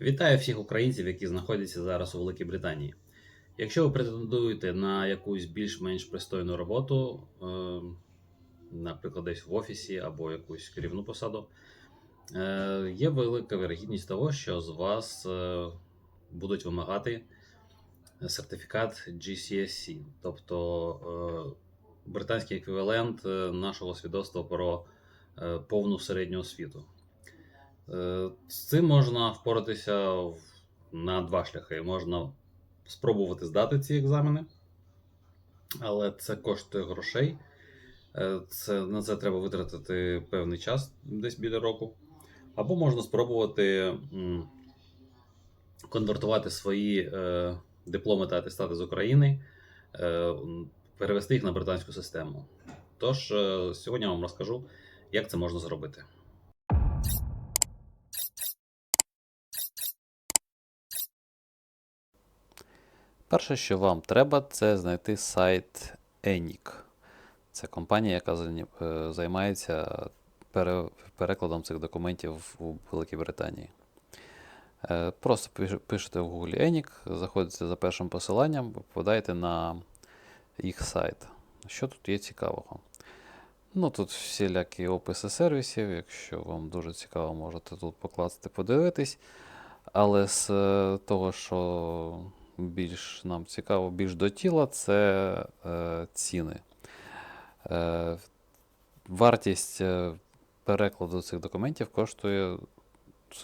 Вітаю всіх українців, які знаходяться зараз у Великій Британії. Якщо ви претендуєте на якусь більш-менш пристойну роботу, е, наприклад, десь в офісі або якусь керівну посаду, е, є велика вірогідність того, що з вас е, будуть вимагати сертифікат GCSE, тобто е, британський еквівалент нашого свідоцтва про повну середню освіту. Е, З цим можна впоратися на два шляхи. Можна спробувати здати ці екзамени, але це коштує грошей. Е, Це, на це треба витратити певний час, десь біля року. Або можна спробувати конвертувати свої е, дипломи та атестати з України, перевести їх на британську систему. Тож, сьогодні я вам розкажу, як це можна зробити. Перше, що вам треба, це знайти сайт ENIC. Це компанія, яка е, займається перекладом цих документів у Великій Британії. Е, Просто пишете в Google ENIC, заходите за першим посиланням, попадаєте на їх сайт. Що тут є цікавого? Ну, тут всілякі описи сервісів. Якщо вам дуже цікаво, можете тут покласти, подивитись. Але з е, того, що більш нам цікаво, більш до тіла, це е, ціни. Е, вартість е, перекладу цих документів коштує,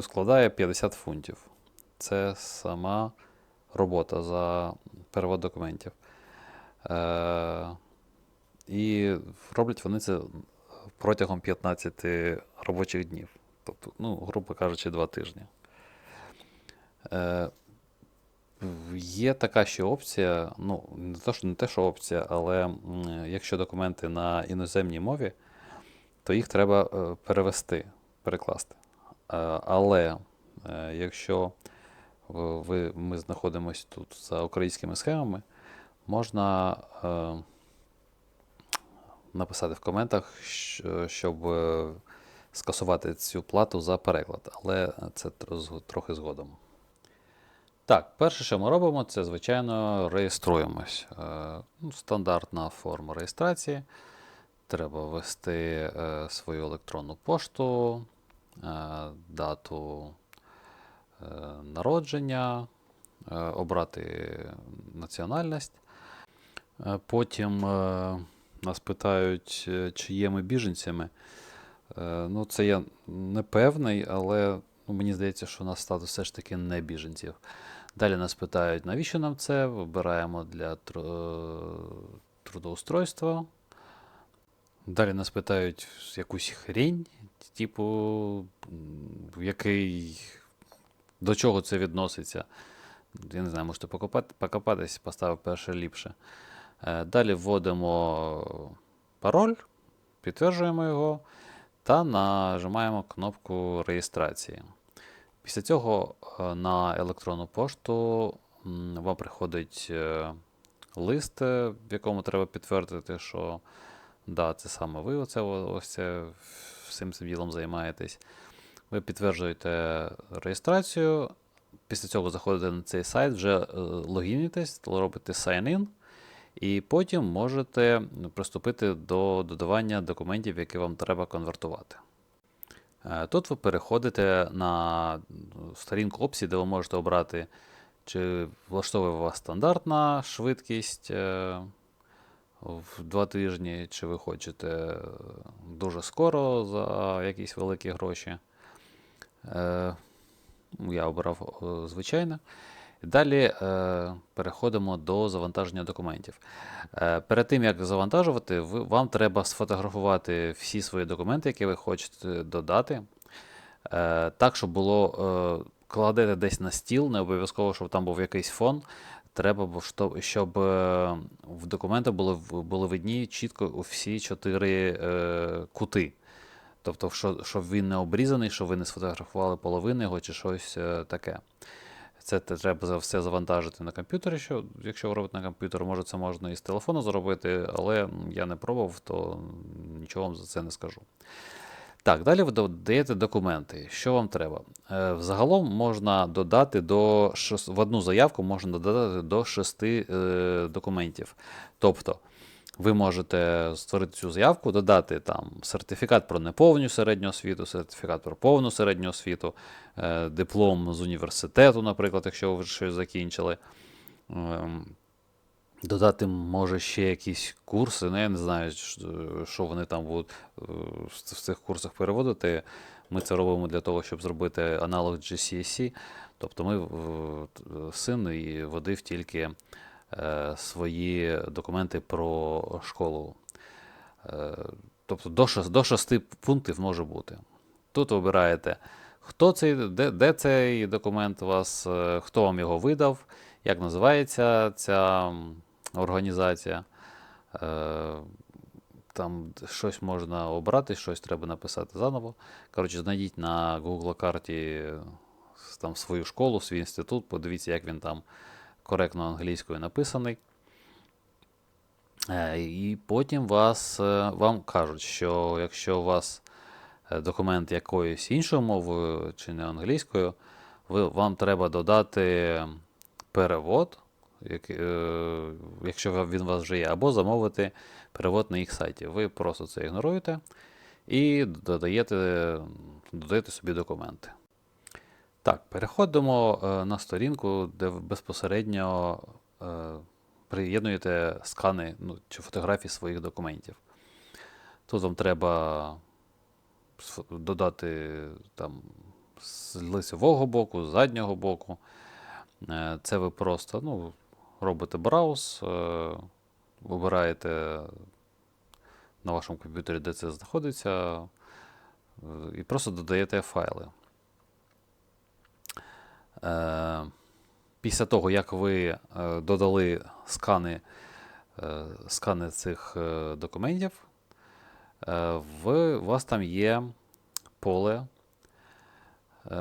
складає 50 фунтів. Це сама робота за перевод документів. Е, і роблять вони це протягом 15 робочих днів. Тобто, ну, грубо кажучи, 2 тижні. Е, Є така ще опція, ну, не те, що, не те, що опція, але якщо документи на іноземній мові, то їх треба е, перевести, перекласти. Е, але е, якщо ви, ми знаходимося тут за українськими схемами, можна написати в коментах, щоб скасувати цю плату за переклад, але це трохи згодом. Так, перше, що ми робимо, це, звичайно, реєструємось. Е, ну, стандартна форма реєстрації. Треба ввести е, свою електронну пошту, е, дату народження, обрати національність. Потім нас питають, чи є ми біженцями. Ну, це я не певний, але ну, мені здається, що у нас статус все ж таки не біженців. Далі нас питають, навіщо нам це? Вибираємо для тру- трудоустройства. Далі нас питають якусь хрінь, типу, який, до чого це відноситься. Я не знаю, можете покопати, покопатись, поставив перше ліпше. Е, Далі вводимо пароль, підтверджуємо його та нажимаємо кнопку реєстрації. Після цього е, на електронну пошту вам приходить е, лист, е, в якому треба підтвердити, що да, це саме ви оце, ось це всім цим ділом займаєтесь. Ви підтверджуєте реєстрацію. Після цього заходите на цей сайт, вже логінитесь, робите sign-in, і потім можете приступити до додавання документів, які вам треба конвертувати. Е, Тут ви переходите на сторінку опцій, де ви можете обрати, чи влаштовує вас стандартна швидкість е, в два тижні, чи ви хочете дуже скоро за якісь великі гроші. Е, Я обрав звичайне. Далі е, переходимо до завантаження документів. Е, перед тим, як завантажувати, ви, вам треба сфотографувати всі свої документи, які ви хочете додати. Е, так, щоб було, е, кладете десь на стіл, не обов'язково, щоб там був якийсь фон. Треба, щоб е, в документи були, були видні чітко всі чотири е, кути. Тобто, що, щоб він не обрізаний, щоб ви не сфотографували половину його чи щось е, таке. Це треба все завантажити на комп'ютері. Що, якщо ви робите на комп'ютер, може це можна і з телефону зробити, але я не пробував, то нічого вам за це не скажу. Так, далі ви додаєте документи. Що вам треба? Е, Взагалом можна додати до в одну заявку можна додати до шести е, документів. Тобто, ви можете створити цю заявку, додати там сертифікат про неповну середню освіту, сертифікат про повну середню освіту, е, диплом з університету, наприклад, якщо ви щось закінчили. Ем, Додати може ще якісь курси, ну я не знаю, що- вони там будуть е, в цих курсах переводити. Ми це робимо для того, щоб зробити аналог GCSE. Тобто ми син і водив тільки свої документи про школу. Е, Тобто до, шес- до шести пунктів може бути. Тут обираєте, хто цей, де, де цей документ у вас, е, хто вам його видав, як називається ця організація. Е, Там щось можна обрати, щось треба написати заново. Коротше, знайдіть на Google карті там свою школу, свій інститут, подивіться, як він там коректно англійською написаний. Е, І потім вас, е, вам кажуть, що якщо у вас е, документ якоюсь іншою мовою чи не англійською, ви, вам треба додати перевод, як, е, якщо він у вас вже є, або замовити перевод на їх сайті. Ви просто це ігноруєте і додаєте, додаєте собі документи. Так, переходимо е, на сторінку, де безпосередньо е, приєднуєте скани ну, чи фотографії своїх документів. Тут вам треба додати там з лицевого боку, з заднього боку. Е, Це ви просто ну, робите брауз, вибираєте на вашому комп'ютері, де це знаходиться, і просто додаєте файли. Е, Після того, як ви е, додали скани, е, скани цих документів, ви, у вас там є поле.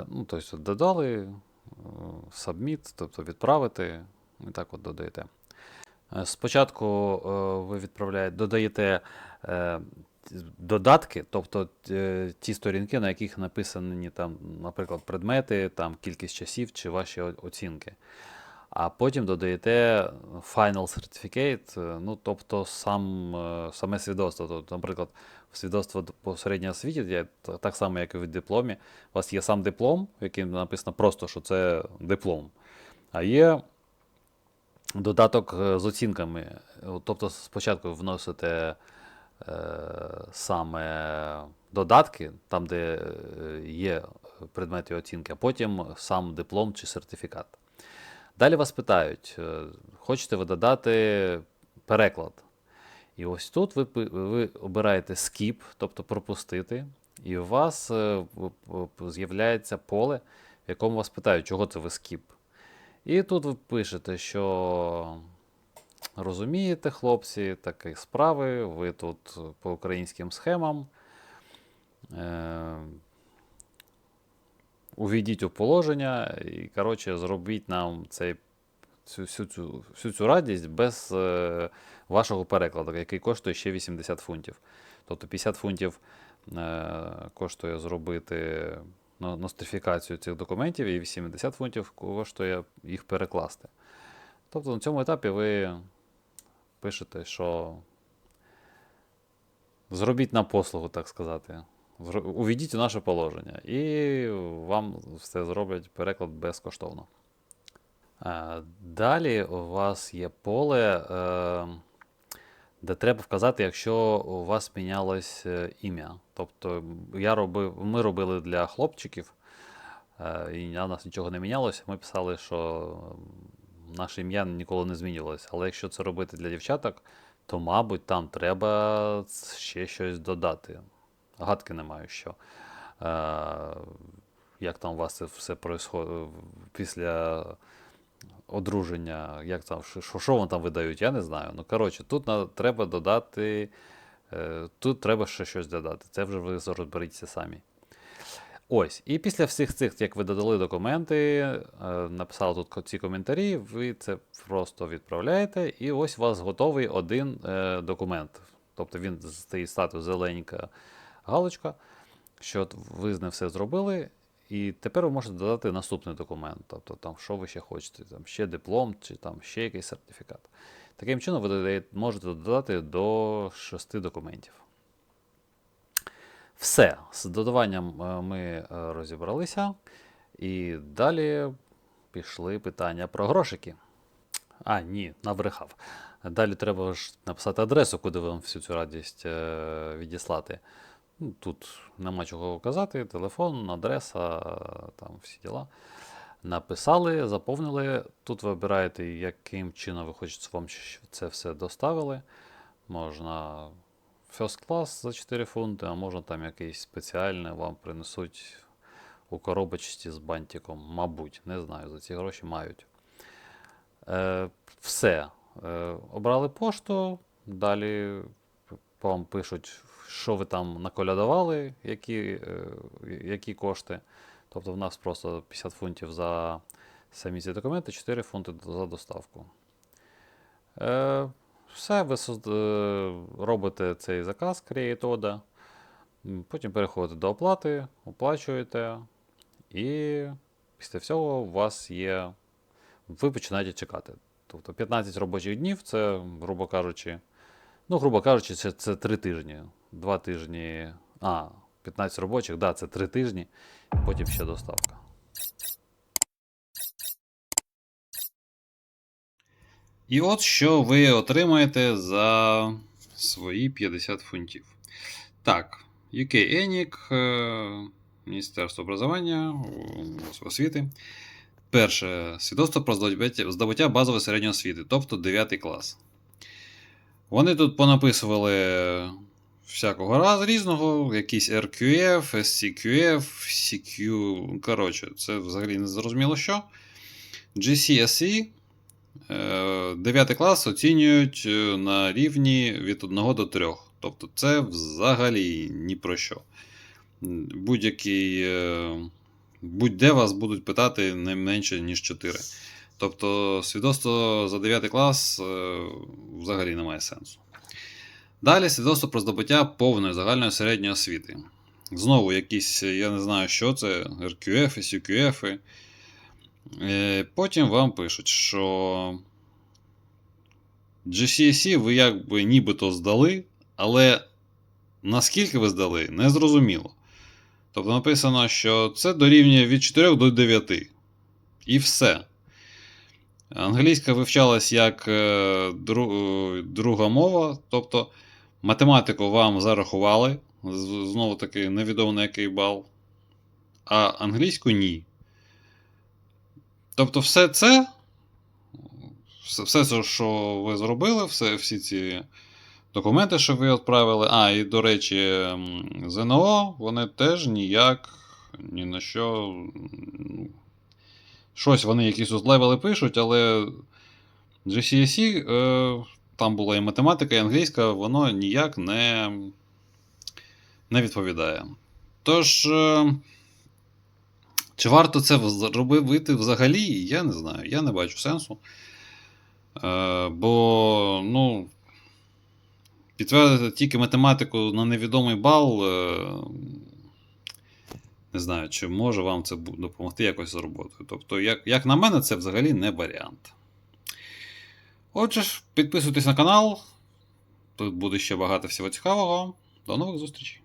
Ну, тобто додали submit, тобто відправити, і так от додаєте. Спочатку ви відправляєте, додаєте додатки, тобто е, ті сторінки, на яких написані там, наприклад, предмети, там кількість часів чи ваші оцінки. А потім додаєте Final Certificate, е, ну, тобто сам, е, саме свідоцтво. Тобто, наприклад, свідоцтво по середній освіті, так само, як і в дипломі. У вас є сам диплом, в яким написано просто, що це диплом. А є додаток з оцінками. Тобто спочатку вносите саме додатки, там, де е, є предмети оцінки, а потім сам диплом чи сертифікат. Далі вас питають, е, хочете ви додати переклад. І ось тут ви, ви обираєте skip, тобто пропустити, і у вас е, з'являється поле, в якому вас питають, чого це ви skip. І тут ви пишете, що розумієте, хлопці, такі справи, ви тут по українським схемам. Е, увійдіть у положення і, коротше, зробіть нам цей, цю, всю, цю, всю цю радість без е, вашого перекладу, який коштує ще 80 фунтів. Тобто 50 фунтів е, коштує зробити но- нострифікацію цих документів, і 80 фунтів коштує їх перекласти. Тобто на цьому етапі ви пишете, що зробіть нам послугу, так сказати. Увійдіть у наше положення, і вам все зроблять переклад безкоштовно. Е, Далі у вас є поле, е, де треба вказати, якщо у вас мінялось е, ім'я. Тобто я робив, ми робили для хлопчиків, і у нас нічого не мінялося. Ми писали, що наше ім'я ніколи не змінювалося. Але якщо це робити для дівчаток, то, мабуть, там треба ще щось додати. Гадки не маю що. Е, як там у вас це все происходить після одруження, як там, що що вони там видають, я не знаю. Ну, коротше, тут на, треба додати, е, тут треба ще щось додати. Це вже ви розберіться самі. Ось, і після всіх цих, як ви додали документи, е, написали тут ці коментарі, ви це просто відправляєте, і ось у вас готовий один е, документ. Тобто він стоїть статус зелененька галочка. що ви з ним все зробили, і тепер ви можете додати наступний документ. Тобто, там, що ви ще хочете, там ще диплом, чи там ще якийсь сертифікат. Таким чином, ви можете додати до 6 документів. Все, з додаванням е, ми е, розібралися. І далі пішли питання про грошики. А, ні, набрехав. Далі треба ж написати адресу, куди вам всю цю радість е, відіслати. Ну, Тут нема чого казати, телефон, адреса, там всі діла. Написали, заповнили. Тут вибираєте, яким чином ви хочете, вам це все доставили. Можна first class за 4 фунти, а можна там якийсь спеціальний вам принесуть у коробочці з бантиком. Мабуть, не знаю, за ці гроші мають. Е, все. Е, обрали пошту, далі вам пишуть, що ви там наколядували, які, е, які кошти. Тобто в нас просто 50 фунтів за самі ці документи, 4 фунти за доставку. Е, все, ви е, робите цей заказ Create потім переходите до оплати, оплачуєте, і після всього у вас є. Ви починаєте чекати. Тобто 15 робочих днів це, грубо кажучи, ну, грубо кажучи, це, це 3 тижні. 2 тижні. А, 15 робочих, да, це 3 тижні, потім ще доставка. І от що ви отримаєте за свої 50 фунтів. Так, UK ENIC, е, Міністерство образування, освіти. Перше. Свідоцтво про здобуття, базової середньої освіти, тобто 9 клас. Вони тут понаписували всякого разу різного, якийсь RQF, SCQF, CQ. Коротше, це взагалі не зрозуміло що. GCSE. 9 клас оцінюють е, на рівні від 1 до 3. Тобто це взагалі ні про що. Будь-який. е, Будь-де вас будуть питати не менше, ніж 4. Тобто свідоцтво за 9 клас е, взагалі не має сенсу. Далі свідоцтво про здобуття повної загальної середньої освіти. Знову якісь, я не знаю, що це, RQF, SUQF. Потім вам пишуть, що GCSE ви якби нібито здали, але наскільки ви здали, не зрозуміло. Тобто написано, що це дорівнює від 4 до 9. І все. Англійська вивчалась як е, е, друга мова, тобто математику вам зарахували, знову таки невідомо на який бал, а англійську ні. Тобто, все це, все, це, що ви зробили, все, всі ці документи, що ви відправили. А, і до речі, ЗНО, вони теж ніяк ні на що. ну, Щось вони якісь тут левели пишуть, але GCSE, е, там була і математика, і англійська, воно ніяк не, не відповідає. Tож. Е, чи варто це робити взагалі? Я не знаю. Я не бачу сенсу. Е, бо, ну, підтвердити тільки математику на невідомий бал. Е, не знаю, чи може вам це допомогти якось з роботою. Тобто, як, як на мене, це взагалі не варіант. Отже підписуйтесь на канал. Тут буде ще багато всього цікавого. До нових зустрічей!